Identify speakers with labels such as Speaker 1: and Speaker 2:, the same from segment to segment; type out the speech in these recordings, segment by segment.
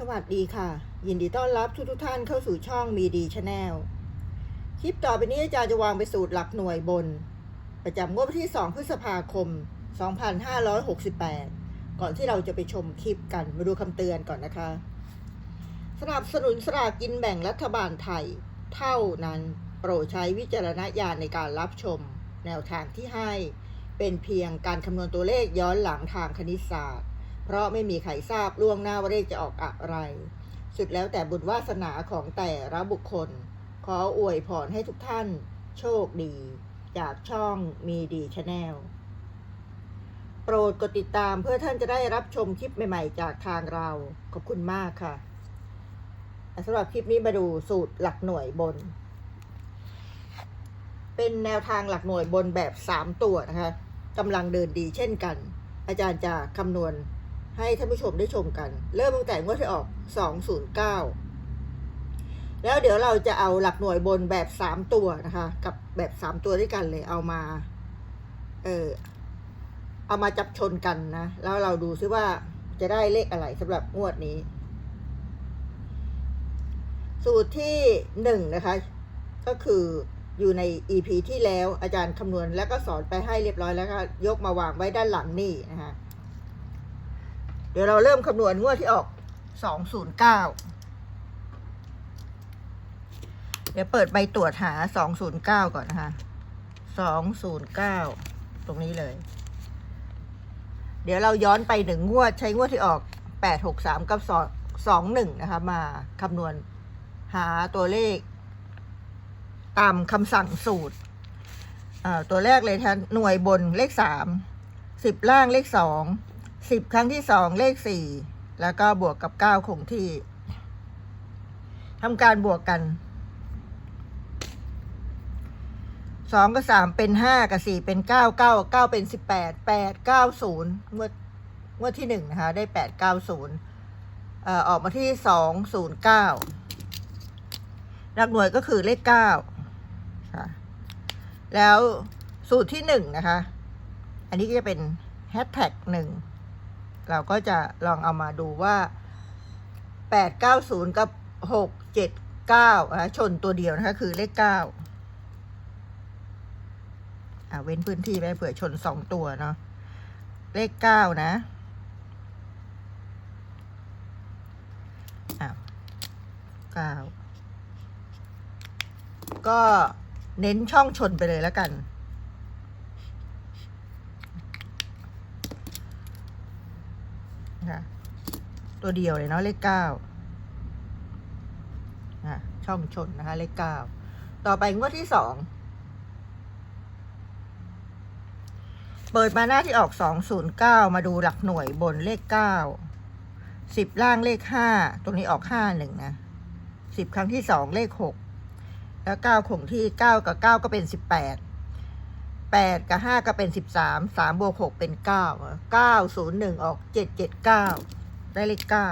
Speaker 1: สวัสดีค่ะ ยินดีต้อนรับทุกทุกท่านเข้าสู่ช่องมีดีชาแนลคลิปต่อไปนี้อาจารย์จะวางไปสูตรหลักหน่วยบน ประจำงวดวันที่ 2 พฤษภาคม 2568 ก่อนที่เราจะไปชมคลิปกันมาดูคำเตือนก่อนนะคะ สนับสนุนสลากกินแบ่งรัฐบาลไทย เท่านั้นโปรดใช้วิจารณญาณในการรับชม แนวทางที่ให้ เป็นเพียงการคำนวณตัวเลขย้อนหลังทางคณิตศาสตร์ เพราะไม่มีใครทราบล่วงหน้าว่าเลขจะออกอะไร สุดแล้วแต่บุญวาสนาของแต่ละบุคคล ขออวยพรให้ทุกท่าน โชคดี จากช่องมีดีชาแนลโปรดกดติดตามเพื่อท่านจะได้รับชมคลิปใหม่ๆ จากทางเรา ขอบคุณมากค่ะสำหรับคลิปนี้มาดูสูตรหลักหน่วยบน เป็นแนวทางหลักหน่วยบนแบบ 3 ตัวนะคะกำลังเดินดีเช่นกัน อาจารย์จะคำนวณ ให้ท่านผู้ชมได้ชมกัน เริ่มตั้งแต่งวดที่ออก 209 แล้วเดี๋ยวเราจะเอาหลักหน่วยบนแบบ 3 ตัวนะคะ กับแบบ 3 ตัวด้วยกันเลยเอามา เออเอามาจับชนกันนะ แล้วเราดูซิว่าจะได้เลขอะไรสำหรับงวดนี้ สูตรที่หนึ่งนะคะ ก็คืออยู่ใน EP ที่แล้วอาจารย์คำนวณแล้วก็สอนไปให้เรียบร้อยแล้วก็ยกมาวางไว้ด้านหลังนี่นะคะ ดี๋ยวเราเริ่มคำนวณงวดที่ออก209เก้าเดี๋ยวเปิดใบตรวจหา209ก่อนนะคะ209ตรงนี้เลย เดี๋ยวเราย้อนไปหนึ่งงวดใช้งวดที่ออก863กับ21นะคะ มาคำนวณหาตัวเลข ตามคำสั่งสูตร ตัวแรกเลยท่านหน่วยบนเลขสามสิบล่างเลขสอง สิบครั้งที่สองเลขสี่แล้วก็บวกกับเก้าคงที่ทำการบวกกันสองกับสามเป็นห้ากับสี่เป็นเก้าเก้าเก้าเป็นสิบแปดแปดเก้าศูนย์เมื่อเมื่อที่หนึ่งนะคะ ได้แปดเก้าศูนย์ออกมาที่สองศูนย์เก้าหลักหน่วยก็คือเลขเก้าค่ะ แล้วสูตรที่หนึ่งนะคะ อันนี้ก็จะเป็นแฮชแท็กหนึ่ง เราก็จะลองเอามาดูว่าแปดเก้าศูนย์กับหกเจ็ดเก้าชนตัวเดียวนะคะ คือเลขเก้าอ่าเว้นพื้นที่ไว้เผื่อชนสองตัวเนาะเลขเก้านะอ้าวเก้าก็เน้นช่องชนไปเลยแล้วกัน ตัวเดียวเลยเนาะเลขเก้าช่องชนนะคะ เลขเก้าต่อไปงวดที่สองเปิดมาหน้าที่ออกสองศูนย์เก้ามาดูหลักหน่วยบนเลขเก้าสิบล่างเลขห้าตรงนี้ออกห้าหนึ่งนะสิบครั้งที่สองเลขหกแล้วเก้าคงที่เก้ากับเก้าก็เป็นสิบแปดแปดกับห้าก็เป็นสิบสามสามบวกหกเป็นเก้าเก้าศูนย์หนึ่งออกเจ็ดเจ็ดเก้า ได้เลขเก้า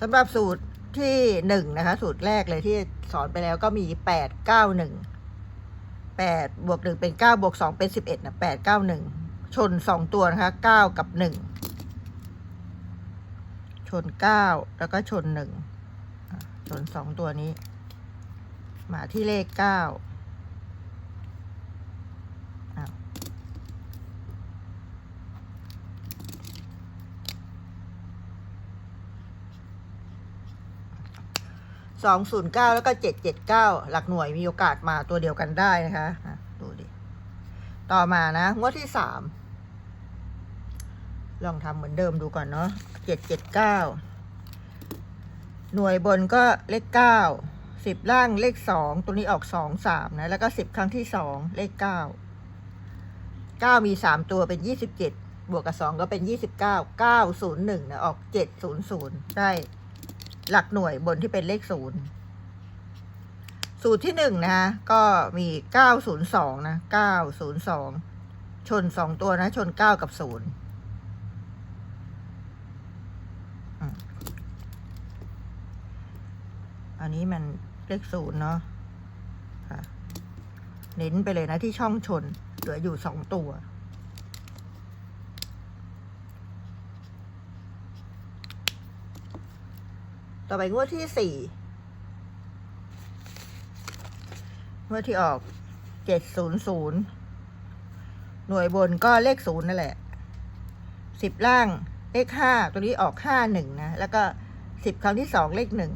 Speaker 1: สำหรับสูตรที่หนึ่งนะคะ สูตรแรกเลยที่สอนไปแล้วก็มีแปดเก้าหนึ่งแปดบวกหนึ่งเป็นเก้าบวกสองเป็นสิบเอ็ดนะแปดเก้าหนึ่งชนสองตัวนะคะเก้ากับหนึ่งชนเก้าแล้วก็ชนหนึ่งส่วนสองตัวนี้ มาที่เลขเก้า สองศูนย์เก้าแล้วก็เจ็ดเจ็ดเก้าหลักหน่วยมีโอกาสมาตัวเดียวกันได้นะคะดูดิ ต่อมานะ งวดที่สามลองทำเหมือนเดิมดูก่อนเนาะเจ็ดเจ็ดเก้าหน่วยบนก็เลขเก้าสิบล่างเลขสองตัวนี้ออกสองสามนะ แล้วก็สิบครั้งที่สองเลขเก้าเก้ามีสามตัวเป็นยี่สิบเจ็ดบวกกับสองก็เป็นยี่สิบเก้าเก้าศูนย์หนึ่งนะออกเจ็ดศูนย์ศูนย์ได้ หลักหน่วยบนที่เป็นเลขศูนย์สูตรที่หนึ่งนะก็มีเก้าศูนย์สองนะเก้าศูนย์สองชนสองตัวนะ ชนเก้ากับศูนย์อันนี้มันเลขศูนย์เนาะค่ะเน้นไปเลยนะที่ช่องชน เหลืออยู่สองตัว ต่อไปงวดที่สี่งวดที่ออกเจ็ดศูนย์ศูนย์หน่วยบนก็เลขศูนย์นั่นแหละสิบล่างเลขห้าตัวนี้ออกห้าหนึ่งนะ แล้วก็สิบครั้งที่สองเลขหนึ่ง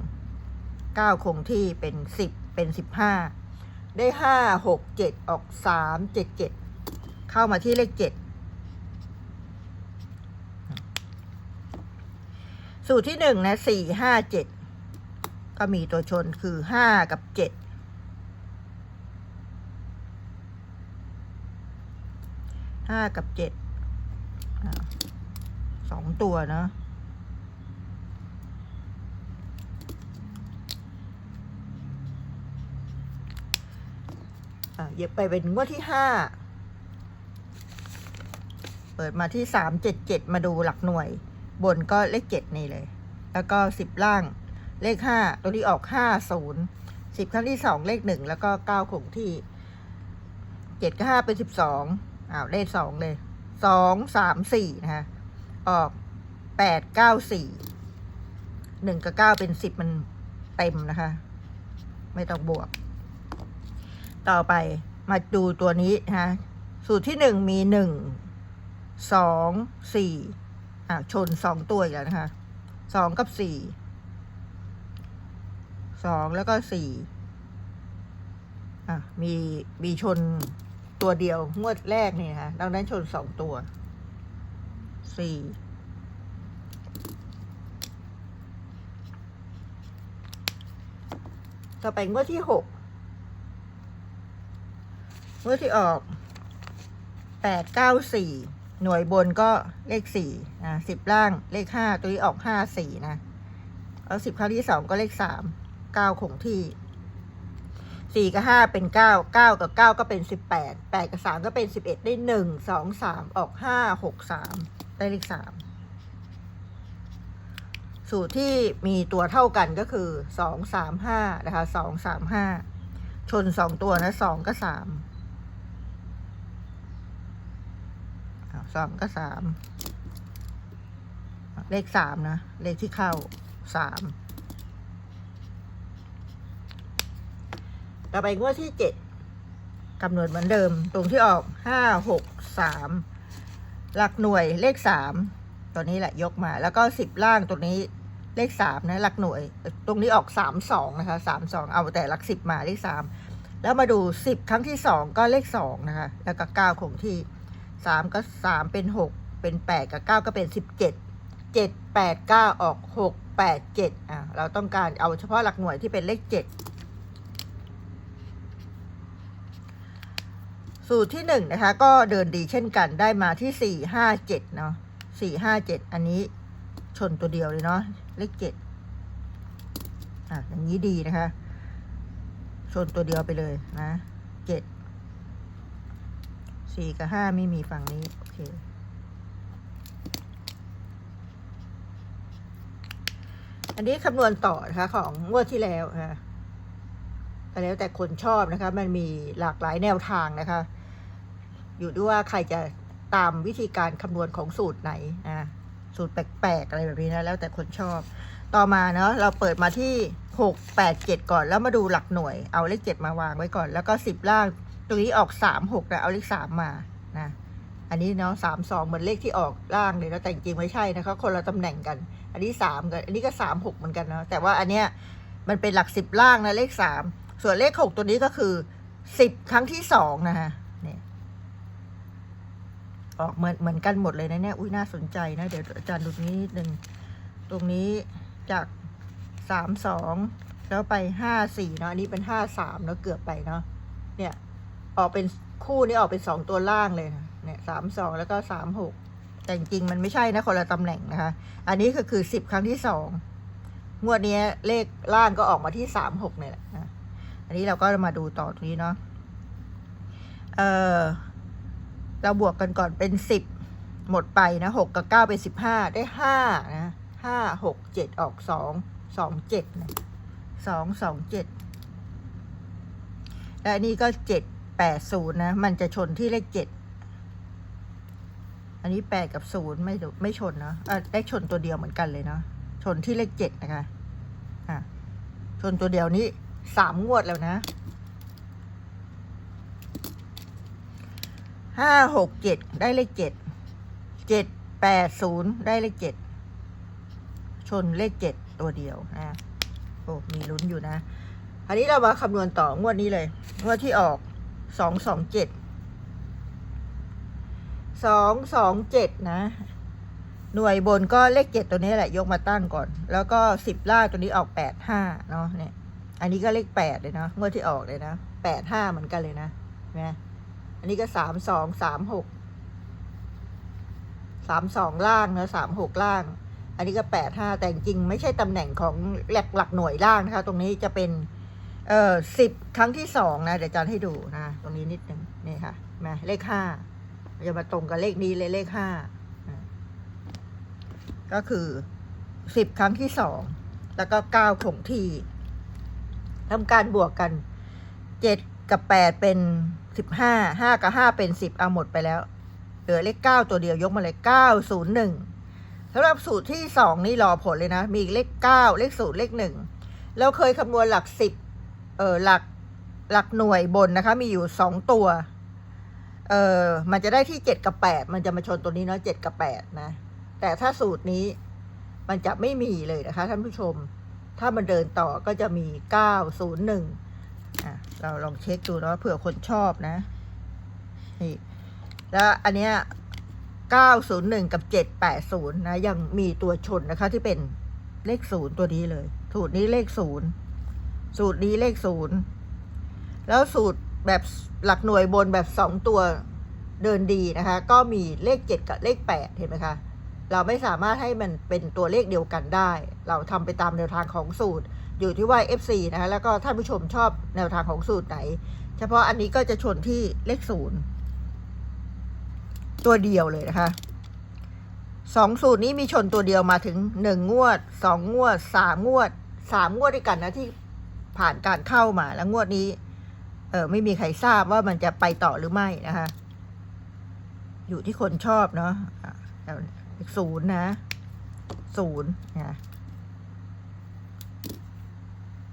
Speaker 1: เก้าคงที่เป็นสิบเป็นสิบห้าได้ห้าหกเจ็ดออกสามเจ็ดเจ็ดเข้ามาที่เลขเจ็ด สูตรที่หนึ่งนะสี่ห้าเจ็ดก็มีตัวชนคือห้ากับเจ็ดห้ากับเจ็ดสองตัวเนาะอะเย็บไปเป็นงวดที่ห้า เปิดมาที่สามเจ็ดเจ็ดมาดูหลักหน่วย บนก็เลขเจ็ดนี่เลย แล้วก็สิบล่างเลขห้าตัวที่ออกห้าศูนย์สิบครั้งที่สองเลขหนึ่งแล้วก็เก้าคงที่เจ็ดกับห้าเป็นสิบสองอ้าวเลขสองเลยสองสามสี่นะคะออกแปดเก้าสี่หนึ่งกับเก้าเป็นสิบมันเต็มนะคะ ไม่ต้องบวก ต่อไปมาดูตัวนี้นะคะสูตรที่หนึ่งมีหนึ่งสองสี่ อะชนสองตัวอีกแล้วนะคะสองกับสี่สองแล้วก็สี่อะมีมีชนตัวเดียวงวดแรกนี่นะคะดังนั้นชนสองตัวสี่ต่อไปงวดที่หกงวดที่ออกแปดเก้าสี่ หน่วยบนก็เลขสี่นะสิบล่างเลขห้าตัวนี้ออกห้าสี่นะแล้วสิบครั้งที่สองก็เลขสามเก้าคงที่สี่กับห้าเป็นเก้าเก้ากับเก้าก็เป็นสิบแปดแปดกับสามก็เป็นสิบเอ็ดได้หนึ่งสองสามออกห้าหกสามได้เลขสามสูตรที่มีตัวเท่ากันก็คือสองสามห้านะคะสองสามห้าชนสองตัวนะสองกับสาม อ้าว สองก็สาม เลขสามนะ เลขที่เข้าสามต่อไปงวดที่เจ็ดกำหนดเหมือนเดิม ตรงที่ออกห้าหกสามหลักหน่วยเลขสามตัวนี้แหละยกมา แล้วก็สิบล่างตัวนี้เลขสามนะหลักหน่วย ตรงนี้ออกสามสองนะคะสามสองเอาแต่หลักสิบมาเลขสามแล้วมาดูสิบครั้งที่สองก็เลขสองนะคะ แล้วก็เก้าคงที่ สามก็สามเป็นหกเป็นแปดกับเก้าก็เป็นสิบเจ็ดเจ็ดแปดเก้าออกหกแปดเจ็ดอะเราต้องการเอาเฉพาะหลักหน่วยที่เป็นเลขเจ็ดสูตรที่หนึ่งนะคะ ก็เดินดีเช่นกันได้มาที่สี่ห้าเจ็ดเนาะสี่ห้าเจ็ดอันนี้ชนตัวเดียวเลยเนาะเลขเจ็ดอะอย่างนี้ดีนะคะ ชนตัวเดียวไปเลยนะเจ็ด สี่กับห้าไม่มีฝั่งนี้ โอเค อันนี้คำนวณต่อนะคะของงวดที่แล้วนะคะแล้วแต่คนชอบนะคะ มันมีหลากหลายแนวทางนะคะ อยู่ด้วยว่าใครจะตามวิธีการคำนวณของสูตรไหนนะสูตรแปลกๆอะไรแบบนี้นะแล้วแต่คนชอบ ต่อมาเนาะเราเปิดมาที่หกแปดเจ็ดก่อนแล้วมาดูหลักหน่วย เอาเลขเจ็ดมาวางไว้ก่อน แล้วก็สิบล่าง ตรงนี้ออกสามหกนะเอาเลขสามมานะอันนี้เนาะสามสองเหมือนเลขที่ออกล่างเลยนะแต่จริงไม่ใช่นะคะคนละตำแหน่งกัน อันนี้สามกันอันนี้ก็สามหกเหมือนกันเนาะแต่ว่าอันเนี้ยมันเป็นหลักสิบล่างนะเลขสามส่วนเลขหกตัวนี้ก็คือสิบครั้งที่สองนะฮะเนี่ยออกเหมือนเหมือนกันหมดเลยนะเนี่ยอุ้ยน่าสนใจนะเดี๋ยวอาจารย์ดูนี้นิดนึงตรงนี้จากสามสองแล้วไปห้าสี่เนาะอันนี้เป็นห้าสามแล้วเกือบไปเนาะเนี่ย ออกเป็นคู่นี้ออกเป็นสองตัวล่างเลยนะเนี่ยสามสองแล้วก็สามหกแต่จริงๆมันไม่ใช่นะคนละตำแหน่งนะคะ อันนี้ก็คือสิบครั้งที่สองงวดนี้เลขล่างก็ออกมาที่สามหกเนี่ยแหละนะอันนี้เราก็มาดูต่อตรงนี้เนาะเออเราบวกกันก่อนเป็นสิบหมดไปนะหกกับเก้าเป็นสิบห้าได้ห้านะห้าหกเจ็ดออกสองสองเจ็ดสองสองเจ็ดและอันนี้ก็เจ็ด แปดศูนย์นะ มันจะชนที่เลขเจ็ด อันนี้แปดกับศูนย์ไม่ไม่ชนเนาะอะได้ชนตัวเดียวเหมือนกันเลยเนาะ ชนที่เลขเจ็ดนะคะ อะ ชนตัวเดียวนี้สามงวดแล้วนะห้าหกเจ็ดได้เลขเจ็ด เจ็ดแปดศูนย์ได้เลขเจ็ด ชนเลขเจ็ดตัวเดียวนะโอ้มีลุ้นอยู่นะ อันนี้เรามาคำนวณต่องวดนี้เลย งวดที่ออก สองสองเจ็ดสองสองเจ็ดนะ หน่วยบนก็เลขเจ็ดตัวนี้แหละ ยกมาตั้งก่อน แล้วก็สิบล่างตัวนี้ออกแปดห้าเนาะเนี่ย อันนี้ก็เลขแปดเลยเนาะงวดที่ออกเลยนะแปดห้าเหมือนกันเลยนะนไหมอันนี้ก็สามสองสามหกสามสองล่างนะสามหกล่าง อันนี้ก็แปดห้าแต่จริงไม่ใช่ตำแหน่งของหลักหลักหน่วยล่างนะคะ ตรงนี้จะเป็น เอ่อสิบครั้งที่สองนะ เดี๋ยวจารย์ให้ดูนะ ตรงนี้นิดนึงนี่ค่ะมาเลขห้าจะมาตรงกับเลขนี้เลยเลขห้าก็คือสิบครั้งที่สองแล้วก็เก้าคงที่ทำการบวกกันเจ็ดกับแปดเป็นสิบห้าห้ากับห้าเป็นสิบเอาหมดไปแล้ว เหลือเลขเก้าตัวเดียวยกมาเลยเก้าศูนย์หนึ่งสำหรับสูตรที่สองนี่รอผลเลยนะ มีเลขเก้าเลขศูนย์เลขหนึ่งเราเคยคำนวณหลักสิบ เออหลักหลักหน่วยบนนะคะ มีอยู่สองตัว เออมันจะได้ที่เจ็ดกับแปดมันจะมาชนตัวนี้เนาะเจ็ดกับแปดนะ แต่ถ้าสูตรนี้มันจะไม่มีเลยนะคะท่านผู้ชม ถ้ามันเดินต่อก็จะมีเก้าศูนย์หนึ่งอะเราลองเช็คดูเนาะเผื่อคนชอบนะนี่แล้วอันเนี้ยเก้าศูนย์หนึ่งกับเจ็ดแปดศูนย์นะ ยังมีตัวชนนะคะที่เป็นเลขศูนย์ตัวนี้เลยสูตรนี้เลขศูนย์ สูตรนี้เลขศูนย์แล้วสูตรแบบหลักหน่วยบนแบบสองตัวเดินดีนะคะ ก็มีเลขเจ็ดกับเลขแปดเห็นไหมคะเราไม่สามารถให้มันเป็นตัวเลขเดียวกันได้ เราทำไปตามแนวทางของสูตร อยู่ที่ว่า FC นะคะแล้วก็ท่านผู้ชมชอบแนวทางของสูตรไหน เฉพาะอันนี้ก็จะชนที่เลขศูนย์ตัวเดียวเลยนะคะสองสูตรนี้มีชนตัวเดียวมาถึงหนึ่งงวดสองงวดสามงวดสามงวดด้วยกันนะที่ ผ่านการเข้ามา แล้วงวดนี้ เออไม่มีใครทราบว่ามันจะไปต่อหรือไม่นะคะ อยู่ที่คนชอบเนาะอะแล้วศูนย์นะศูนย์นะ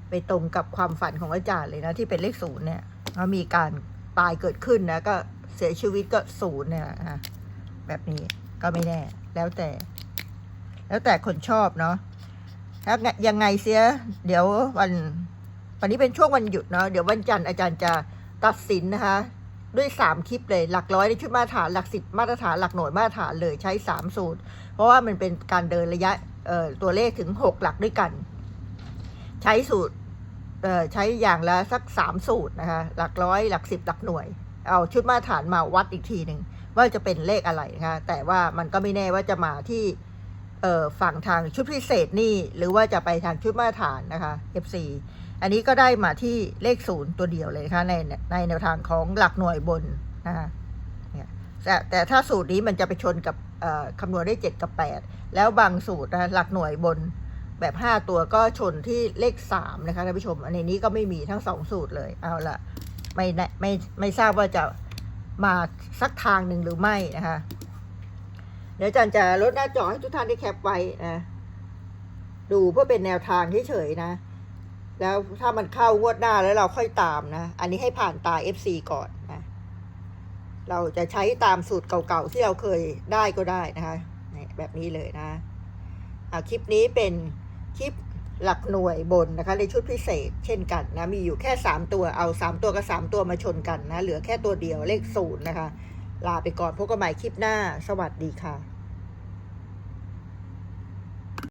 Speaker 1: ไปตรงกับความฝันของอาจารย์เลยนะ ที่เป็นเลขศูนย์เนี่ยว่ามีการตายเกิดขึ้นนะ ก็เสียชีวิตก็ศูนย์เนี่ยนะแบบนี้ก็ไม่แน่ แล้วแต่ แล้วแต่คนชอบเนาะแล้วไงยังไงเสีย เดี๋ยววัน วันนี้เป็นช่วงวันหยุดเนาะเดี๋ยววันจันทร์อาจารย์จะตัดสินนะคะ ด้วยสามคลิปเลยหลักร้อยในชุดมาตรฐานหลักสิบมาตรฐานหลักหน่วยมาตรฐานเลยใช้สามสูตร เพราะว่ามันเป็นการเดินระยะตัวเลขถึงหกหลักด้วยกัน ใช้สูตรใช้อย่างละสักสามสูตรนะคะหลักร้อยหลักสิบหลักหน่วย เอาชุดมาตรฐานมาวัดอีกทีหนึ่งว่าจะเป็นเลขอะไรนะคะแต่ว่ามันก็ไม่แน่ว่าจะมาที่ฝั่งทางชุดพิเศษนี่หรือว่าจะไปทางชุดมาตรฐานนะคะ FC อันนี้ก็ได้มาที่เลขศูนย์ตัวเดียวเลยนะคะในในแนวทางของหลักหน่วยบนนะคะเนี่ยแต่แต่ถ้าสูตรนี้มันจะไปชนกับคำนวณได้เจ็ดกับแปดแล้วบางสูตรนะหลักหน่วยบนแบบห้าตัวก็ชนที่เลขสามนะคะท่านผู้ชม อันนี้ก็ไม่มีทั้งสองสูตรเลย เอาละไม่แน่ไม่ไม่ทราบว่าจะมาสักทางหนึ่งหรือไม่นะคะ เดี๋ยวอาจารย์จะลดหน้าจอให้ทุกท่านได้แคปไว้นะดูเพื่อเป็นแนวทางเฉยๆนะ แล้วถ้ามันเข้างวดหน้าแล้วเราค่อยตามนะ อันนี้ให้ผ่านตา FC ก่อนนะ เราจะใช้ตามสูตรเก่าๆที่เราเคยได้ก็ได้นะคะแบบนี้เลยนะอ่าคลิปนี้เป็นคลิปหลักหน่วยบนนะคะในชุดพิเศษเช่นกันนะมีอยู่แค่ 3 ตัวเอา 3 ตัวกับ 3 ตัวมาชนกันนะเหลือแค่ตัวเดียวเลขศูนย์นะคะ ลาไปก่อนพบกันใหม่คลิปหน้า สวัสดีค่ะ